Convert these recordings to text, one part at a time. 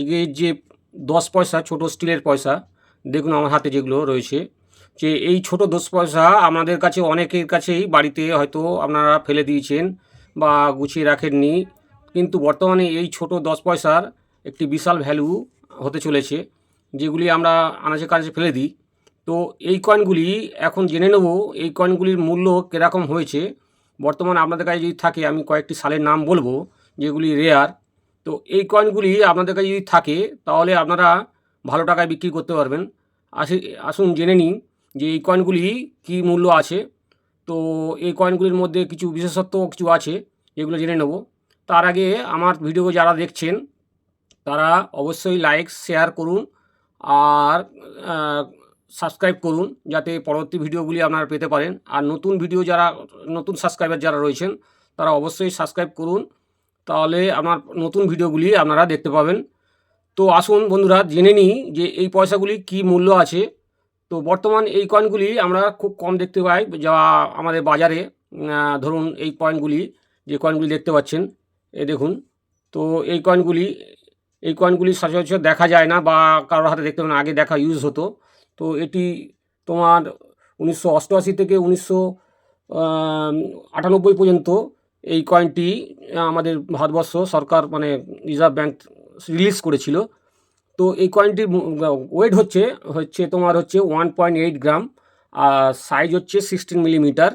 আজকে যে দশ পয়সা ছোট স্টিলের পয়সা, দেখুন আমার হাতে যেগুলো রয়েছে, যে এই ছোট দশ পয়সা আমাদের কাছে অনেকের কাছেই বাড়িতে হয়তো আপনারা ফেলে দিয়েছেন বা গুছিয়ে রাখেননি, কিন্তু বর্তমানে এই ছোট দশ পয়সার একটি বিশাল ভ্যালু হতে চলেছে, যেগুলি আমরা আনাচে কাজে ফেলে দিই। তো এই কয়েনগুলি এখন জেনে নেব, এই কয়েনগুলির মূল্য কীরকম হয়েছে। বর্তমানে আপনাদের কাছে যদি থাকে, আমি কয়েকটি সালের নাম বলব, যেগুলি রেয়ার তো এই কয়েনগুলি আপনাদের কাছে যদি থাকে, তাহলে আপনারা ভালো টাকায় বিক্রি করতে পারবেন। আসি, আসুন জেনে নিই যে এই কয়েনগুলি কী মূল্য আছে। তো এই কয়েনগুলির মধ্যে কিছু বিশেষত্ব কিছু আছে এগুলো জেনে নেব। তার আগে আমার ভিডিও যারা দেখছেন, তারা অবশ্যই লাইক শেয়ার করুন আর সাবস্ক্রাইব করুন, যাতে পরবর্তী ভিডিওগুলি আপনারা পেতে পারেন। আর নতুন ভিডিও যারা, নতুন সাবস্ক্রাইবার যারা রয়েছেন, তারা অবশ্যই সাবস্ক্রাইব করুন তাহলে আমার নতুন ভিডিওগুলি আপনারা দেখতে পাবেন। তো আসুন বন্ধুরা, জেনে নিই যে এই পয়সাগুলি কি মূল্য আছে। তো বর্তমান এই কয়েনগুলি আমরা খুব কম দেখতে পাই যা আমাদের বাজারে ধরুন এই কয়েনগুলি যে কয়েনগুলি দেখতে পাচ্ছেন, এ দেখুন। তো এই কয়েনগুলি এই কয়েনগুলি সচরাচর দেখা যায় না বা কারোর হাতে দেখতে পান আগে দেখা ইউজ হতো। তো এটি তোমার উনিশশো অষ্টআশি থেকে উনিশশো আটানব্বই পর্যন্ত এই কয়েনটি আমাদের ভারতবর্ষ সরকার মানে রিজার্ভ ব্যাঙ্ক রিলিজ করেছিল। তো এই কয়েনটির ওয়েট হচ্ছে হচ্ছে তোমার হচ্ছে ওয়ান পয়েন্ট এইট গ্রাম আর সাইজ হচ্ছে সিক্সটিন মিলিমিটার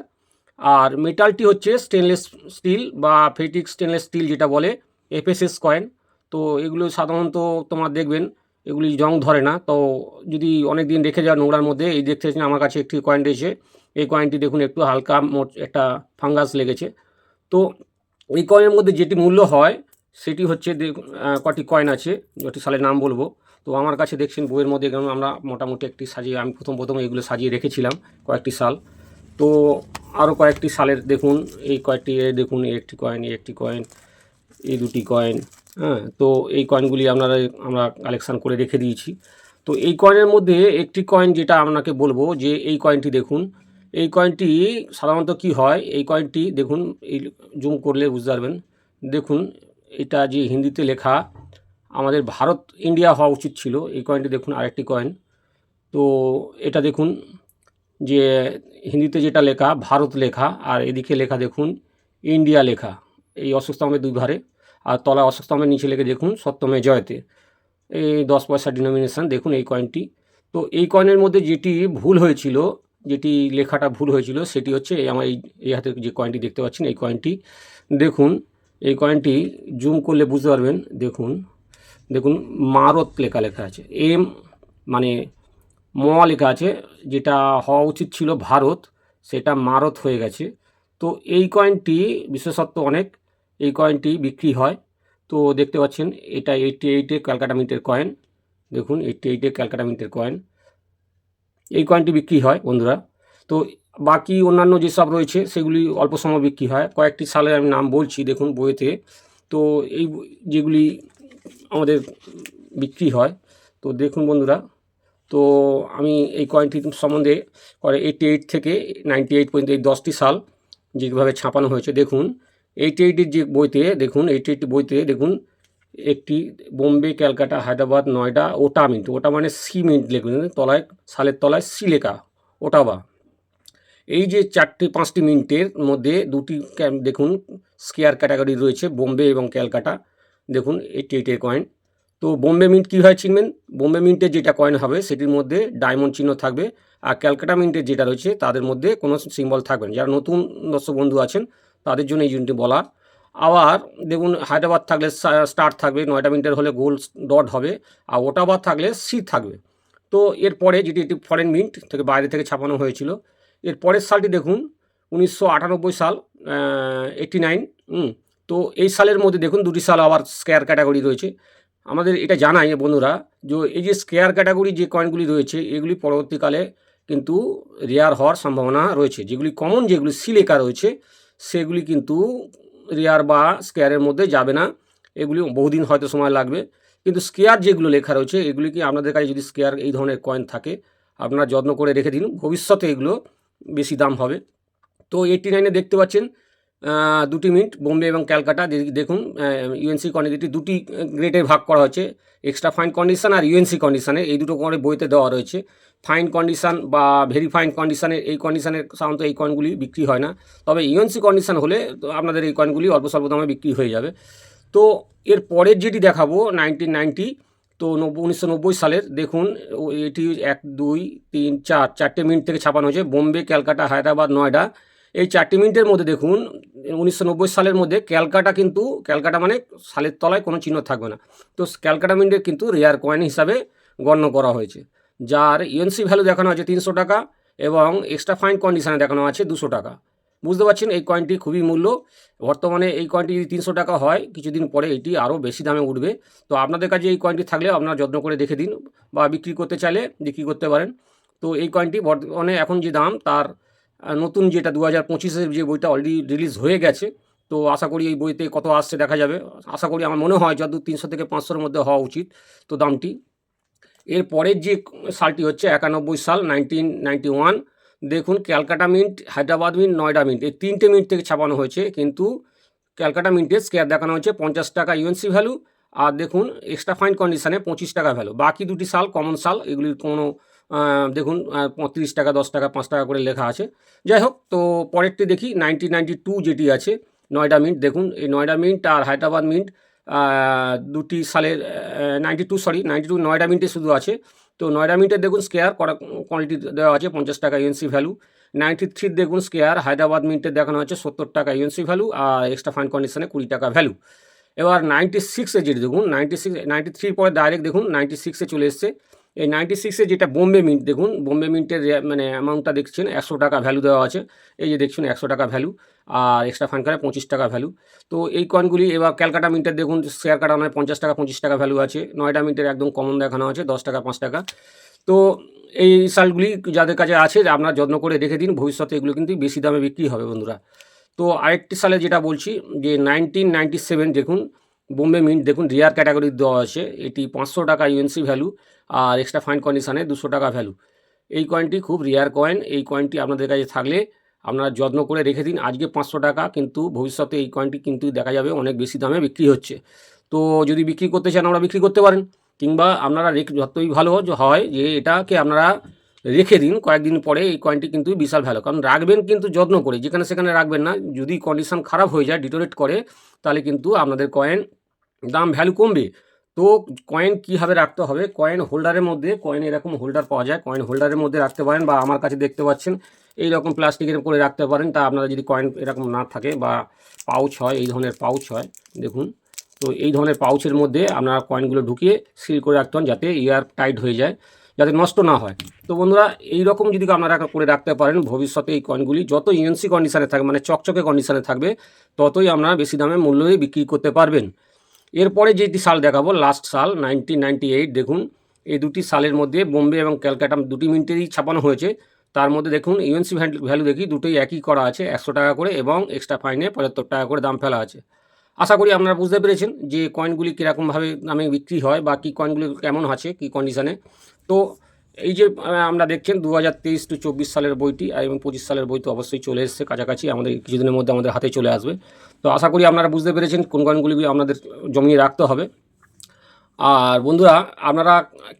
আর মেটালটি হচ্ছে স্টেনলেস স্টিল বা ফেটিক স্টেনলেস স্টিল যেটা বলে এফএসএস কয়েন তো এগুলো সাধারণত তোমার দেখবেন, এগুলি জং ধরে না। তো যদি অনেক দিন রেখে যাও নোংরার মধ্যে, এই দেখতে আমার কাছে একটি কয়েন রয়েছে। এই কয়েনটি দেখুন, একটু হালকা মোট একটা ফাঙ্গাস লেগেছে। তো এই কয়েনের মধ্যে যেটি মূল্য হয়, সেটি হচ্ছে কটি কয়েন আছে, যেটি সালের নাম বলব। তো আমার কাছে দেখছেন বইয়ের মধ্যে আমরা মোটামুটি একটি সাজিয়ে, আমি প্রথম প্রথম এগুলো সাজিয়ে রেখেছিলাম কয়েকটি সাল। তো আরও কয়েকটি সালের দেখুন, এই কয়েকটি দেখুন একটি কয়েন একটি কয়েন, এই দুটি কয়েন হ্যাঁ। তো এই কয়েনগুলি আপনারা, আমরা কালেকশান করে রেখে দিয়েছি। তো এই কয়েনের মধ্যে একটি কয়েন যেটা আপনাকে বলব যে, এই কয়েনটি দেখুন এই কয়েনটি সাধারণত কি হয়? এই কয়েনটি দেখুন, এই জুম করলে বুঝতে পারবেন। দেখুন, এটা যে হিন্দিতে লেখা, আমাদের ভারত ইন্ডিয়া হওয়া উচিত ছিল। এই কয়েনটি দেখুন, আরেকটি কয়েন তো এটা দেখুন, যে হিন্দিতে যেটা লেখা, ভারত লেখা, আর এদিকে লেখা দেখুন ইন্ডিয়া লেখা। এই অশ্বস্তম্ভের দুই ধারে আর তলায় অশ্বস্তম্ভের নিচে লেখে দেখুন সত্যমে জয়তে। এই দশ পয়সা ডিনোমিনেশন দেখুন এই কয়েনটি তো এই কয়েনের মধ্যে যেটি ভুল হয়েছিল যেটি লেখাটা ভুল হয়েছিল, সেটি হচ্ছে আমার এই হাতে যে কয়েনটি দেখতে পাচ্ছেন, এই কয়েনটি দেখুন, এই কয়েনটি জুম করলে বুঝতে পারবেন, দেখুন দেখুন, মারত লেখা লেখা আছে। এম মানে ম লেখা আছে, যেটা হওয়া উচিত ছিল ভারত, সেটা মারত হয়ে গেছে। তো এই কয়েনটি বিশেষত্ব অনেক, এই কয়েনটি বিক্রি হয়। তো দেখতে পাচ্ছেন, এটা এইটটি এইটে ক্যালকাটা মিন্টের কয়েন দেখুন এইটটি এইটে ক্যালকাটা মিন্টের কয়েন এই কয়েনটি বিক্রি হয়, বন্ধুরা। তো বাকি অন্যান্য যেসব রয়েছে, সেগুলি অল্প সময় বিক্রি হয়। কয়েকটি সালে আমি নাম বলছি, দেখুন বইতে। তো এই যেগুলি আমাদের বিক্রি হয়, তো দেখুন বন্ধুরা। তো আমি এই কয়েনটি সম্বন্ধে করে এইটি এইট থেকে নাইনটি এইট পর্যন্ত এই দশটি সাল যেভাবে ছাপানো হয়েছে, দেখুন। এইটি এইটের যে বইতে, দেখুন, এইটি এইট বইতে, দেখুন একটি বোম্বে, ক্যালকাটা, হায়দ্রাবাদ, নয়ডা, ওটা মিন্ট। ওটা মানে সি মিন্ট লিখবেন তলায়, সালের তলায় সি লেখা ওটাবা এই যে চারটি, পাঁচটি মিনিটের মধ্যে দুটি দেখুন, স্কেয়ার ক্যাটাগরি রয়েছে, বোম্বে এবং ক্যালকাটা। দেখুন, এইটি এইটের কয়েন। তো বোম্বে মিন্ট কীভাবে চিনবেন? বোম্বে মিন্টের যেটা কয়েন হবে, সেটির মধ্যে ডায়মন্ড চিহ্ন থাকবে, আর ক্যালকাটা মিন্টের যেটা রয়েছে, তাদের মধ্যে কোনো সিম্বল থাকবে যারা নতুন দর্শক বন্ধু আছেন, তাদের জন্য এই জিনিসটি বলা আবার দেখুন হায়দ্রাবাদ থাকলে স্টার থাকবে, নয়টা মিনিটের হলে গোল ডট হবে, আর ওটাবাদ থাকলে সি থাকবে। তো এরপরে যেটি একটি ফরেন মিন্ট থেকে বাইরে থেকে ছাপানো হয়েছিল এর পরের সালটি দেখুন, উনিশশো আটানব্বই সাল এইটটি নাইন তো এই সালের মধ্যে দেখুন দুটি সাল আবার স্কেয়ার ক্যাটাগরি রয়েছে। আমাদের এটা জানাই বন্ধুরা, যে এই যে স্কেয়ার ক্যাটাগরি যে কয়েনগুলি রয়েছে, এগুলি পরবর্তীকালে কিন্তু রেয়ার হওয়ার সম্ভাবনা রয়েছে। যেগুলি কমন, যেগুলি সিলেকা রয়েছে, সেগুলি কিন্তু রেয়ার বা স্কেয়ারের মধ্যে যাবে না। এগুলি বহুদিন হয়তো সময় লাগবে। কিন্তু স্কেয়ার যেগুলো লেখা রয়েছে এগুলি কি আপনাদের কাছে যদি স্কেয়ার এই ধরনের কয়েন থাকে, আপনারা যত্ন করে রেখে দিন। ভবিষ্যতে এগুলো বেশি দাম হবে। তো এইটটি নাইনে দেখতে পাচ্ছেন দুটি মিনিট বোম্বে এবং ক্যালকাটা। দেখুন ইউএনসি কোয়ান্টিটি দুটি গ্রেডে ভাগ করা হয়েছে। এক্সট্রা ফাইন কন্ডিশন আর ইউএনসি কন্ডিশনে এই দুটো করে বইতে দেওয়া রয়েছে। ফাইন কন্ডিশন বা ভেরি ফাইন কন্ডিশনে এই কন্ডিশনের সাধারণত এই কয়েনগুলি বিক্রি হয় না। তবে ইউএনসি কন্ডিশন হলে তো আপনাদের এই কয়েনগুলি অল্প স্বল্প দামে বিক্রি হয়ে যাবে। তো এর পরের যেটি দেখাবো নাইনটিন নাইনটি তো নব্বই উনিশশো সালের, দেখুন এটি এক, দুই, তিন, চার, চারটে মিনিট থেকে ছাপানো হয়েছে। বোম্বে, ক্যালকাটা, হায়দ্রাবাদ, নয়ডা। এই চারটি মিনিটের মধ্যে দেখুন, উনিশশো নব্বই সালের মধ্যে ক্যালকাটা কিন্তু, ক্যালকাটা মানে সালের তলায় কোনো চিহ্ন থাকবে না। তো ক্যালকাটা মিন্টের কিন্তু রেয়ার কয়েন হিসাবে গণ্য করা হয়েছে। যার ইউএনসি ভ্যালু দেখানো আছে তিনশো টাকা এবং এক্সট্রা ফাইন কন্ডিশনে দেখানো আছে দুশো টাকা। বুঝতে পারছেন এই কয়েনটি খুবই মূল্য। বর্তমানে এই কয়েনটি যদি তিনশো টাকা হয়, কিছুদিন পরে এটি আরও বেশি দামে উঠবে। তো আপনাদের কাছে এই কয়েনটি থাকলে আপনারা যত্ন করে দেখে দিন বা বিক্রি করতে চাইলে বিক্রি করতে পারেন। তো এই কয়েনটি বর্তমানে এখন যে দাম, তার নতুন যেটা দু হাজার পঁচিশের যে বইটা অলরেডি রিলিজ হয়ে গেছে, তো আশা করি এই বইতে কত আসছে দেখা যাবে। আশা করি আমার মনে হয় যত তিনশো থেকে পাঁচশোর মধ্যে হওয়া উচিত। তো দামটি এর পরের যে সালটি হচ্ছে একানব্বই সাল নাইনটিন নাইনটি ওয়ান দেখুন Calcutta mint, Hyderabad mint, Noida mint, এই তিনটে মিনিট থেকে ছাপানো হয়েছে, কিন্তু ক্যালকাটা মিন্টের স্কেয়ার দেখানো হয়েছে পঞ্চাশ টাকা ইউএনসি ভ্যালু আর দেখুন এক্সট্রা ফাইন কন্ডিশানে পঁচিশ টাকা ভ্যালু বাকি দুটি সাল কমন সাল, এগুলির কোনো দেখুন পঁয়ত্রিশ টাকা, দশ টাকা, পাঁচ টাকা করে লেখা আছে। যাই হোক, তো পরেরটি দেখি নাইনটিন নাইনটি টু যেটি আছে, নয়ডা মিন্ট, দেখুন এই নয়ডা মিন্ট আর হায়দ্রাবাদ মিন্ট দুটি সালের ninety two sorry ninety two Noida মিনিটে শুধু আছে। তো নয়ডা মিনিটে দেখুন স্কেয়ার করা কোয়ালিটি দেওয়া আছে, পঞ্চাশ টাকা ইউএনসি ভ্যালু নাইনটি থ্রির দেখুন স্কেয়ার হায়দ্রাবাদ মিনিটে দেখানো হচ্ছে সত্তর টাকা ইউএনসি ভ্যালু আর এক্সট্রা ফাইন কন্ডিশনে কুড়ি টাকা ভ্যালু এবার নাইনটি সিক্সে যেটি দেখুন নাইনটি সিক্স নাইনটি থ্রির পরে ডাইরেক্ট দেখুন নাইনটি সিক্সে চলে এসছে। এই নাইনটি সিক্সে যেটা বোম্বে মিন্ট দেখুন, বোম্বে মিন্টের মানে অ্যামাউন্টটা দেখছেন, একশো টাকা ভ্যালু দেওয়া আছে। এই যে দেখছেন, একশো টাকা ভ্যালু আর এক্সট্রা ফাইন করে পঁচিশ টাকা ভ্যালু তো এই কয়েনগুলি এবার ক্যালকাটা মিন্টের দেখুন শেয়ার কাটা নয় পঞ্চাশ টাকা, পঁচিশ টাকা ভ্যালু আছে। নয়ডা মিন্টের একদম কমন দেখানো আছে, দশ টাকা, পাঁচ টাকা। তো এই সালগুলি যাদের কাছে আছে, আপনারা যত্ন করে রেখে দিন, ভবিষ্যতে এগুলো কিন্তু বেশি দামে বিক্রি হবে, বন্ধুরা। তো আরেকটি সালে যেটা বলছি, যে নাইনটিন নাইনটি সেভেন দেখুন, বোম্বে মিন্ট দেখুন রিয়ার ক্যাটাগরি দেওয়া আছে। এটি পাঁচশো টাকা ইউএনসি ভ্যালু আর এক্সট্রা ফাইন কন্ডিশনে দুশো টাকা ভ্যালু এই কয়েনটি খুব রেয়ার কয়েন এই কয়েনটি আপনাদের কাছে থাকলে আপনারা যত্ন করে রেখে দিন। আজকে পাঁচশো টাকা, কিন্তু ভবিষ্যতে এই কয়েনটি কিন্তু দেখা যাবে অনেক বেশি দামে বিক্রি হচ্ছে। তো যদি বিক্রি করতে চান, আমরা বিক্রি করতে পারেন। কিংবা আপনারা রেখে যতই ভালো হয় যে এটাকে আপনারা রেখে দিন, কয়েকদিন পরে এই কয়েনটি কিন্তু বিশাল ভালো কারণ রাখবেন কিন্তু যত্ন করে, যেখানে সেখানে রাখবেন না। যদি কন্ডিশন খারাপ হয়ে যায় ডিটোরেট করে, তাহলে কিন্তু আপনাদের কয়েন দাম ভ্যালু কমবে। তো কয়েন কীভাবে রাখতে হবে? কয়েন হোল্ডারের মধ্যে কয়েন এরকম হোল্ডার পাওয়া যায়। কয়েন হোল্ডারের মধ্যে রাখতে পারেন বা আমার কাছে দেখতে পাচ্ছেন এই রকম প্লাস্টিকের করে রাখতে পারেন। তা আপনারা যদি কয়েন এরকম না থাকে বা পাউচ হয়, এই ধরনের পাউচ হয়, দেখুন। তো এই ধরনের পাউচের মধ্যে আপনারা কয়েনগুলো ঢুকিয়ে সিল করে রাখতে হন যাতে এয়ার টাইট হয়ে যায়, যাতে নষ্ট না হয়। তো বন্ধুরা এই রকম যদি আপনারা করে রাখতে পারেন, ভবিষ্যতে এই কয়েনগুলি যত ইউএনসি কন্ডিশনে থাকবে মানে চকচকে কন্ডিশনে থাকবে, ততই আপনারা বেশি দামে মূল্যে বিক্রি করতে পারবেন। এরপরে যেটি সাল দেখাবো লাস্ট সাল নাইনটিন নাইনটি এইট দেখুন, এই দুটি সালের মধ্যে বোম্বে এবং ক্যালকাটা দুটি মিনিটেরই ছাপানো হয়েছে। তার মধ্যে দেখুন ইউএনসি ভ্যালু দেখি, দুটোই একই করা আছে, একশো টাকা করে এবং এক্সট্রা ফাইনে পঁচাত্তর টাকা করে দাম ফেলা আছে। আশা করি আপনারা বুঝতে পেরেছেন যে কয়েনগুলি কীরকমভাবে দামে বিক্রি হয় বা কী কয়েনগুলি কেমন আছে, কী কন্ডিশানে তো এই যে আমরা দেখছেন দু হাজার তেইশ টু চব্বিশ সালের বইটি এবং পঁচিশ সালের বই তো অবশ্যই চলে এসছে কাছাকাছি, আমাদের কিছুদিনের মধ্যে আমাদের হাতে চলে আসবে। তো আশা করি আপনারা বুঝতে পেরেছেন কোন কয়েনগুলি আপনাদের জমিয়ে রাখতে হবে। আর বন্ধুরা, আপনারা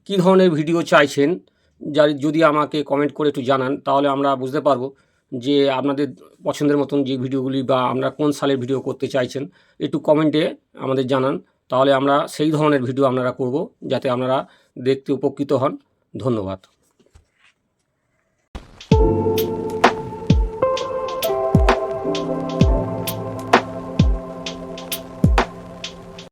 কী ধরনের ভিডিও চাইছেন যার যদি আমাকে কমেন্ট করে একটু জানান, তাহলে আমরা বুঝতে পারব যে আপনাদের পছন্দের মতন যে ভিডিওগুলি বা আপনারা কোন সালের ভিডিও করতে চাইছেন, একটু কমেন্টে আমাদের জানান। তাহলে আমরা সেই ধরনের ভিডিও আপনারা করব, যাতে আপনারা দেখতে উপকৃত হন। ধন্যবাদ।